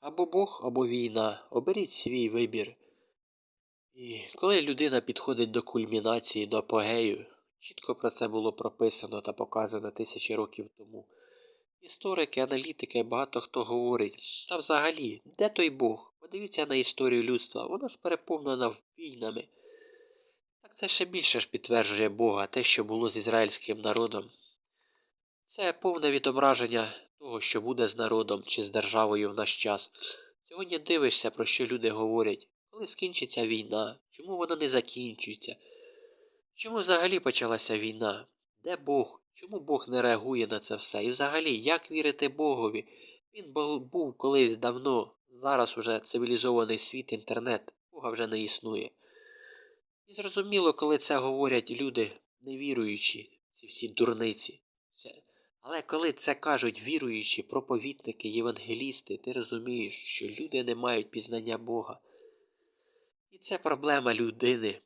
Або Бог, або війна. Оберіть свій вибір. І коли людина підходить до кульмінації, до апогею, чітко про це було прописано та показано тисячі років тому. Історики, аналітики, багато хто говорить, та взагалі, де той Бог? Подивіться на історію людства, вона ж переповнена війнами. Так це ще більше ж підтверджує Бога, те, що було з ізраїльським народом. Це повне відображення того, що буде з народом чи з державою в наш час. Сьогодні дивишся, про що люди говорять, коли скінчиться війна, чому вона не закінчується? Чому взагалі почалася війна? Де Бог? Чому Бог не реагує на це все? І взагалі, як вірити Богові? Він був колись давно, зараз уже цивілізований світ, інтернет, Бога вже не існує. І зрозуміло, коли це говорять люди невіруючі, ці всі дурниці. Але коли це кажуть віруючі, проповідники, євангелісти, ти розумієш, що люди не мають пізнання Бога. І це проблема людини.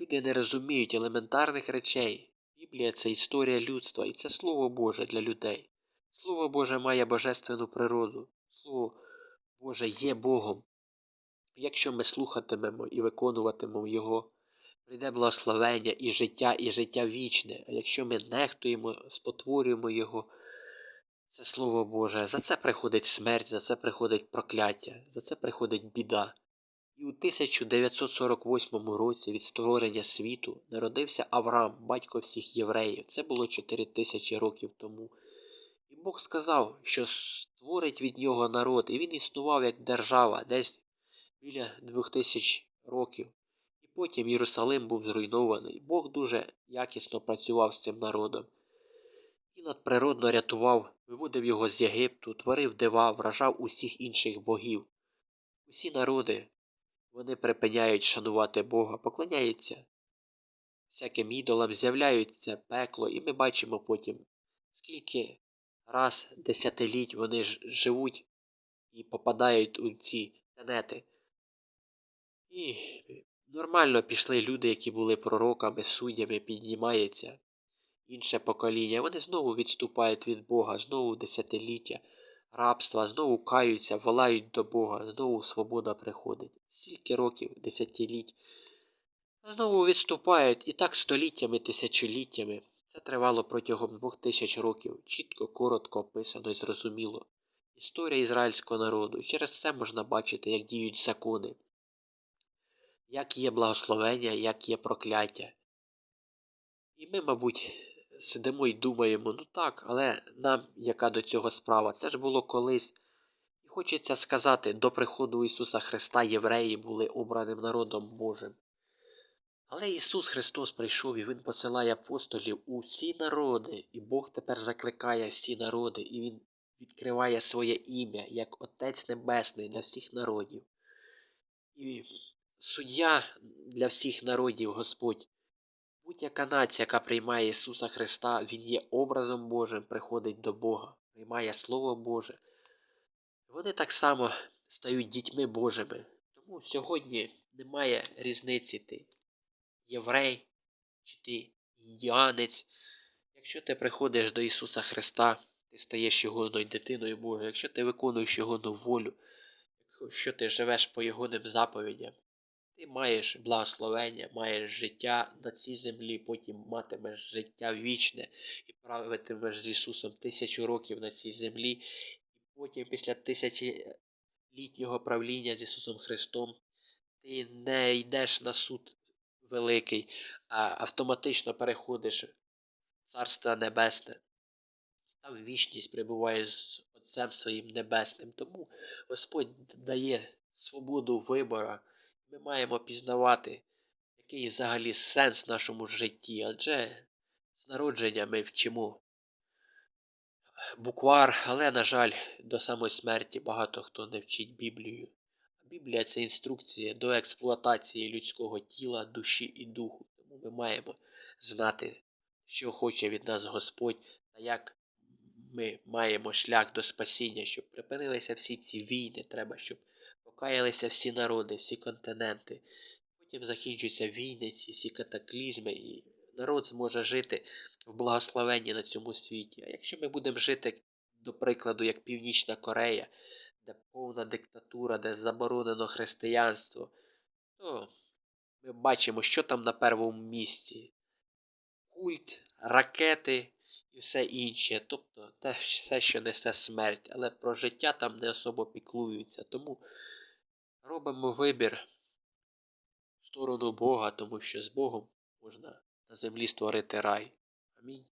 Люди не розуміють елементарних речей. Біблія це історія людства, і це Слово Боже для людей. Слово Боже має божественну природу. Слово Боже є Богом. Якщо ми слухатимемо і виконуватимемо Його, прийде благословення і життя, і життя вічне. А якщо ми нехтуємо, спотворюємо Його, це Слово Боже, за це приходить смерть, за це приходить прокляття, за це приходить біда. І у 1948 році від створення світу народився Авраам, батько всіх євреїв. Це було 4 тисячі років тому. І Бог сказав, що створить від нього народ, і він існував як держава десь біля 2000 років. Потім Єрусалим був зруйнований. Бог дуже якісно працював з цим народом. І надприродно рятував, виводив його з Єгипту, творив дива, вражав усіх інших богів. Усі народи вони припиняють шанувати Бога, поклоняються всяким ідолам, з'являються пекло, і ми бачимо потім, скільки раз десятиліть вони живуть і попадають у ці тенети. І нормально пішли люди, які були пророками, суддями, піднімається інше покоління. Вони знову відступають від Бога, знову десятиліття рабства, знову каються, волають до Бога, знову свобода приходить. Стільки років, десятиліть. Знову відступають і так століттями, тисячоліттями. Це тривало протягом двох тисяч років, чітко, коротко описано і зрозуміло. Історія ізраїльського народу. Через це можна бачити, як діють закони, як є благословення, як є прокляття. І ми, мабуть, сидимо і думаємо, ну так, але нам яка до цього справа? Це ж було колись. І хочеться сказати, до приходу Ісуса Христа євреї були обраним народом Божим. Але Ісус Христос прийшов і Він посилає апостолів у всі народи, і Бог тепер закликає всі народи, і Він відкриває своє ім'я як Отець Небесний для всіх народів. І суддя для всіх народів Господь Будь-яка нація, яка приймає Ісуса Христа, Він є образом Божим, приходить до Бога, приймає Слово Боже. Вони так само стають дітьми Божими. Тому сьогодні немає різниці ти єврей чи ти індіанець. Якщо ти приходиш до Ісуса Христа, ти стаєш Його дитиною Божою, якщо ти виконуєш Його волю, якщо ти живеш по Його заповідям, ти маєш благословення, маєш життя на цій землі, потім матимеш життя вічне і правитимеш з Ісусом тисячу років на цій землі, і потім, після тисячолітнього правління з Ісусом Христом, ти не йдеш на суд великий, а автоматично переходиш в Царство Небесне. Там вічність прибуваєш з Отцем Своїм Небесним. Тому Господь дає свободу вибора. Ми маємо пізнавати, який взагалі сенс в нашому житті, адже з народження ми вчимо буквар, але, на жаль, до самої смерті багато хто не вчить Біблію. Біблія це інструкція до експлуатації людського тіла, душі і духу. Тому ми маємо знати, що хоче від нас Господь та як ми маємо шлях до спасіння, щоб припинилися всі ці війни. Треба, щоб покаялися всі народи, всі континенти. Потім закінчуються війни, всі катаклізми, і народ зможе жити в благословенні на цьому світі. А якщо ми будемо жити, до прикладу, як Північна Корея, де повна диктатура, де заборонено християнство, то ми бачимо, що там на первому місці. Культ, ракети і все інше. Тобто те все, що несе смерть, але про життя там не особо піклуються. Тому робимо вибір в сторону Бога, тому що з Богом можна на землі створити рай. Амінь.